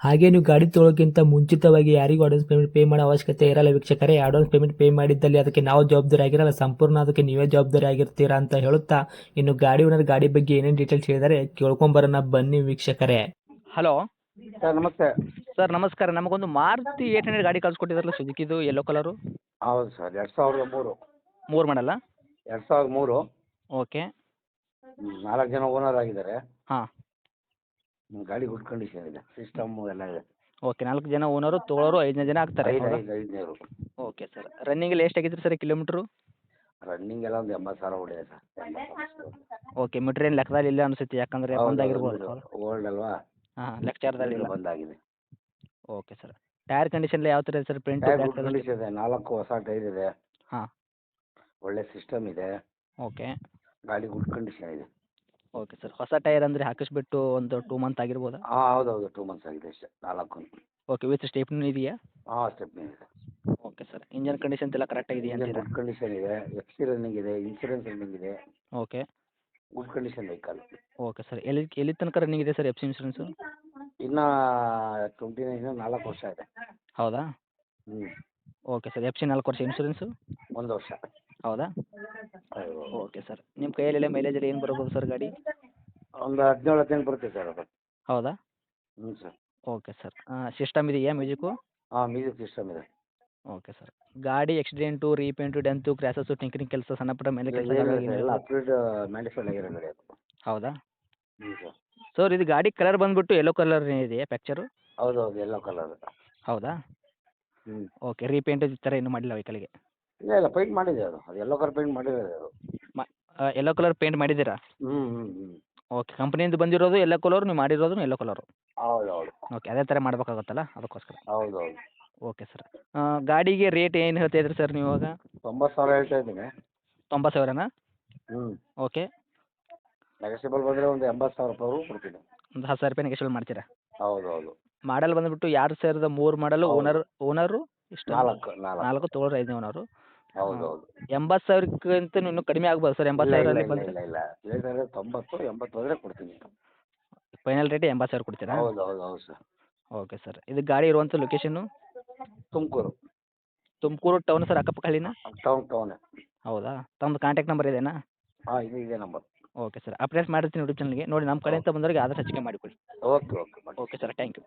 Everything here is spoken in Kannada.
ಹಾಗೆ ನೀವು ಗಾಡಿ ತೊಳೋಕ್ಕಿಂತ ಮುಂಚಿತವಾಗಿ ಯಾರಿಗೂ ಅಡ್ವಾನ್ಸ್ ಪೇಮೆಂಟ್ ಪೇ ಮಾಡೋ ಅವಶ್ಯಕತೆ ಇರಲ್ಲ ವೀಕ್ಷಕರೇ. ಅಡ್ವಾನ್ಸ್ ಪೇಮೆಂಟ್ ಪೇ ಮಾಡಿದ್ದಲ್ಲಿ ಅದಕ್ಕೆ ನಾವು ಜವಾಬ್ದಾರಿ ಆಗಿರಲ್ಲ. ಸಂಪೂರ್ಣ ಅದಕ್ಕೆ ನೀವೇ ಜವಾಬ್ದಾರಿ ಆಗಿರ್ತೀರಾ ಅಂತ ಹೇಳುತ್ತಾ ಇನ್ನು ಗಾಡಿ ಓನರ್ ಗಾಡಿ ಬಗ್ಗೆ ಏನೇನು ಡೀಟೇಲ್ಸ್ ಹೇಳಿದರೆ ಕೇಳ್ಕೊಂಬರೋಣ ಬನ್ನಿ ವೀಕ್ಷಕರೇ. ಹಲೋ ಸರ್ ನಮಸ್ತೆ. ಸರ್ ನಮಸ್ಕಾರ. ನಮಗೊಂದು ಮಾರುತಿ ಏಟ್ ಹಂಡ್ರೆಡ್ ಗಾಡಿ ಕಳ್ಸಿಕೊಟ್ಟಿದ್ರಲ್ಲ ಸುಜುಕಿದು ಯೆಲ್ಲೋ ಕಲರು ಹೌದು ಸರ್ ಎರಡು ಸಾವಿರದ ಮೂರು. ಮೂರು ಮಾಡಲ್ಲ? ಎರಡು ಸಾವಿರದ ಮೂರು. ಓಕೆ ನಾಲ್ಕು ಜನ ಓನರ್ ಆಗಿದ್ದಾರೆ. ಹಾ. ಗಾಡಿ ಗುಡ್ ಕಂಡೀಷನ್ ಇದೆ ಸಿಸ್ಟಮ್ ಎಲ್ಲ ಇದೆ. ಓಕೆ ನಾಲ್ಕು ಜನ ಓನರು ತೊಗೊಳೋರು ಐದನೇ ಜನ ಆಗ್ತಾರೆ ಐದು ಐದು ಐದುನೂರು ಓಕೆ ಸರ್ ರನ್ನಿಂಗಲ್ಲಿ ಎಷ್ಟು ಆಗಿದ್ರಿ ಸರ್ ಕಿಲೋಮೀಟ್ರು ರನ್ನಿಂಗ್ ಎಲ್ಲ ಒಂದು ಎಂಬತ್ತು ಸಾವಿರ ಹೊಡಿದೆ ಸರ್. ಓಕೆ ಮೀಟ್ರ್ ಏನು ಲೆಕ್ಕದಲ್ಲಿ ಇಲ್ಲ ಅನಿಸುತ್ತೆ ಯಾಕಂದ್ರೆ ಬಂದಾಗಿರ್ಬೋದು ಓಲ್ಡ್ ಅಲ್ವಾ? ಹಾಂ ಲೆಕ್ಚರ್ದಲ್ಲಿ ಇಲ್ಲ. ಬಂದಾಗಿದೆ ಓಕೆ ಸರ್ ಟೈರ್ ಕಂಡೀಷನ್ ಯಾವ ಥರ ಇದೆ sir print tyre good condition ಇದೆ ನಾಲ್ಕು ಹೊಸ ಟೈರ್ ಇದೆ. ಹಾ. ಒಳ್ಳೆ ಸಿಸ್ಟಮ್ ಇದೆ. ಓಕೆ ಗಾಡಿ ಗುಡ್ ಕಂಡೀಷನ್ ಇದೆ. ಓಕೆ ಸರ್ ಹೊಸ ಟೈರ್ ಅಂದರೆ ಹಾಕಿಸ್ಬಿಟ್ಟು ಒಂದು ಟೂ ಮಂತ್ ಆಗಿರ್ಬೋದಾ? ಹಾಂ ಹೌದು ಹೌದು ಟೂ ಮಂತ್ಸ್ ಆಗಿದೆ ಅಷ್ಟೇ. ನಾಲ್ಕು. ಓಕೆ ವಿತ್ ಸ್ಟೇಪ್ನೂ ಇದೆಯಾ? ಹಾಂ ಸ್ಟೆಪ್ನಿ ಇದೆ. ಓಕೆ ಸರ್ ಇಂಜನ್ ಕಂಡೀಷನ್ ಎಲ್ಲ ಕರೆಕ್ಟ್ ಅಂತೀರಾ? ಗುಡ್ ಕಂಡೀಷನ್ ಇದೆ. ಎಫ್ ಸಿ ರನ್ನಿಂಗ್ ಇದೆ ಇನ್ಸೂರೆನ್ಸ್ ರನ್ನಿಂಗ್ ಇದೆ. Okay good condition vehicle okay sir ಎಲ್ಲಿ ಎಲ್ಲಿ ತನಕ ರನ್ನಿಂಗ್ ಇದೆ ಸರ್ ಎಫ್ ಸಿ ಇನ್ಶೂರೆನ್ಸು ಇನ್ನು ಟ್ವೆಂಟಿ ನೈನ್ ನಾಲ್ಕು ವರ್ಷ ಇದೆ. ಹೌದಾ? ಹ್ಞೂ ಓಕೆ ಸರ್ ಎಫ್ ಸಿ ನಾಲ್ಕು ವರ್ಷ. ಇನ್ಶೂರೆನ್ಸು ಒಂದು ವರ್ಷ. ಹೌದಾ? ಓಕೆ ಸರ್ ನಿಮ್ಮ ಕೈಯಲ್ಲೆಲ್ಲ ಮೈಲೇಜಲ್ಲಿ ಏನು ಬರ್ಬೋದು ಸರ್ ಗಾಡಿ? ಒಂದು ಹದಿನೇಳು ಹದಿನೆಂಟು ಬರುತ್ತೆ ಸರ್ ಅದು. ಹೌದಾ? ಹ್ಞೂ ಸರ್ ಓಕೆ ಸರ್ ಸಿಸ್ಟಮ್ ಇದೆಯಾ ಮ್ಯೂಸಿಕ್ಕು ಹಾಂ ಮ್ಯೂಸಿಕ್ ಸಿಸ್ಟಮ್ ಇದೆ. ಓಕೆ ಸರ್ ಗಾಡಿ accident repaint dent scratches tinkering ಕೆಲಸ ಸಣ್ಣ ಪುಟ್ಟ ಮೇಲೆ ಕೆಲಸ ಇಲ್ಲ, ಇಲ್ಲ, ಎಲ್ಲ ಅಪ್ಡೇಟ್ ಮ್ಯಾನಿಫೈಡ್ ಆಗಿರೋ ಗಾಡಿ ಅದು. ಹೌದಾ? ಹ್ಞೂ ಸರ್ ಸರ್ ಇದು ಗಾಡಿ ಕಲರ್ ಬಂದ್ಬಿಟ್ಟು ಯೆಲ್ಲೋ ಕಲರ್ ಇದೆಯಾ ಪ್ಯಾಕ್ಚರು ಹೌದು ಹೌದು ಎಲ್ಲೋ ಕಲರ್ ಹೌದಾ? ಹ್ಞೂ ಓಕೆ ರೀಪೇಂಟ್ ಈ ಥರ ಏನು ಮಾಡಿಲ್ಲ ವೆಹಿಕಲ್ಗೆ ಇಲ್ಲ ಇಲ್ಲ ಪೇಂಟ್ ಮಾಡಿದೆ ಅದು. ಅದು ಎಲ್ಲೋ ಕಲರ್ ಪೇಂಟ್ ಮಾಡಿರೋದು ಅದು. ಎಲ್ಲೋ ಕಲರ್ ಪೇಂಟ್ ಮಾಡಿದ್ದೀರಾ? ಹ್ಞೂ ಹ್ಞೂ ಹ್ಞೂ ಓಕೆ ಕಂಪ್ನಿಯಿಂದ ಬಂದಿರೋದು ಎಲ್ಲೋ ಕಲರ್ ನೀವು ಮಾಡಿರೋದು ಎಲ್ಲೋ ಕಲರ್ ಹೌದು ಹೌದು ಓಕೆ ಅದೇ ಥರ ಮಾಡಬೇಕಾಗುತ್ತಲ್ಲ ಅದಕ್ಕೋಸ್ಕರ. ಹೌದು ಹೌದು ಓಕೆ ಸರ್ ಗಾಡಿಗೆ ರೇಟ್ ಏನು ಹೇಳ್ತಾ ಇದ್ರಿ ಸರ್ ನೀವು ಇವಾಗ? ತೊಂಬತ್ತು ಸಾವಿರ ಹೇಳ್ತಾ ಇದ್ದೀನಿ. ತೊಂಬತ್ತು ಸಾವಿರನಾ? ಹ್ಞೂ ಓಕೆ ನೆಗೆಸಿಬಲ್ ಬಂದರೆ ಒಂದು ಎಂಬತ್ತು ಸಾವಿರ ರೂಪಾಯಿ ಕೊಡ್ತೀನಿ. ಒಂದು ಹತ್ತು ಸಾವಿರ ರೂಪಾಯಿ ನೆಗೆಶ್ವಲ್ ಮಾಡ್ತೀರಾ? ಹೌದು ಹೌದು ಮಾಡಲ್ ಬಂದ್ಬಿಟ್ಟು ಎರಡು ಸಾವಿರದ ಮೂರು ಮಾಡಲು. ಓನರ್ ಓನರು ಇಷ್ಟು ನಾಲ್ಕು ನಾಲ್ಕು. ನಾಲ್ಕು ತೊಗೊಳ್ರಿ ಐದನೇ ಓನರು ಹೌದು ಹೌದು. ಎಂಬತ್ತು ಸಾವಿರಕ್ಕಿಂತ ಇನ್ನೂ ಕಡಿಮೆ ಆಗ್ಬೋದು ಸರ್ ಎಂಬತ್ತು ಇಲ್ಲ ಇಲ್ಲ ಇಲ್ಲ ಇಲ್ಲ ಇಲ್ಲ. ಲೇಟರ್ ತೊಂಬತ್ತು ಎಂಬತ್ತು ಹೋದರೆ ಕೊಡ್ತೀನಿ ಫೈನಲ್ ರೇಟ್ ಎಂಬತ್ತು ಸಾವಿರ ಕೊಡ್ತೀರಾ? ಹೌದು ಹೌದು ಹೌದು ಸರ್. Okay sir. ಇದು ಗಾಡಿ ಇರುವಂತ location Tumakuru. Tumakuru town sir ಅಕ್ಕಪಕ್ಕ ಹಳ್ಳಿನ? ಟೌನ್ ಟೌನ್ ಹೌದಾ? ತಮ್ಮದು ಕಾಂಟ್ಯಾಕ್ಟ್ ನಂಬರ್ ಇದೆನಾ? ಹಾಂ ಇದು ಇದೆ ನಂಬರ್ ಓಕೆ ಸರ್. ಅಪ್ಡೇಟ್ ಮಾಡಿರ್ತೀನಿ ಯೂಟ್ಯೂಬ್ ಚಾನಲ್ಗೆ ನೋಡಿ ನಮ್ಮ ಕಡೆಯಿಂದ ಬಂದವರಿಗೆ ಆದಷ್ಟು ಹೆಚ್ಚಿಗೆ ಮಾಡಿಕೊಡಿ. Okay okay okay sir thank you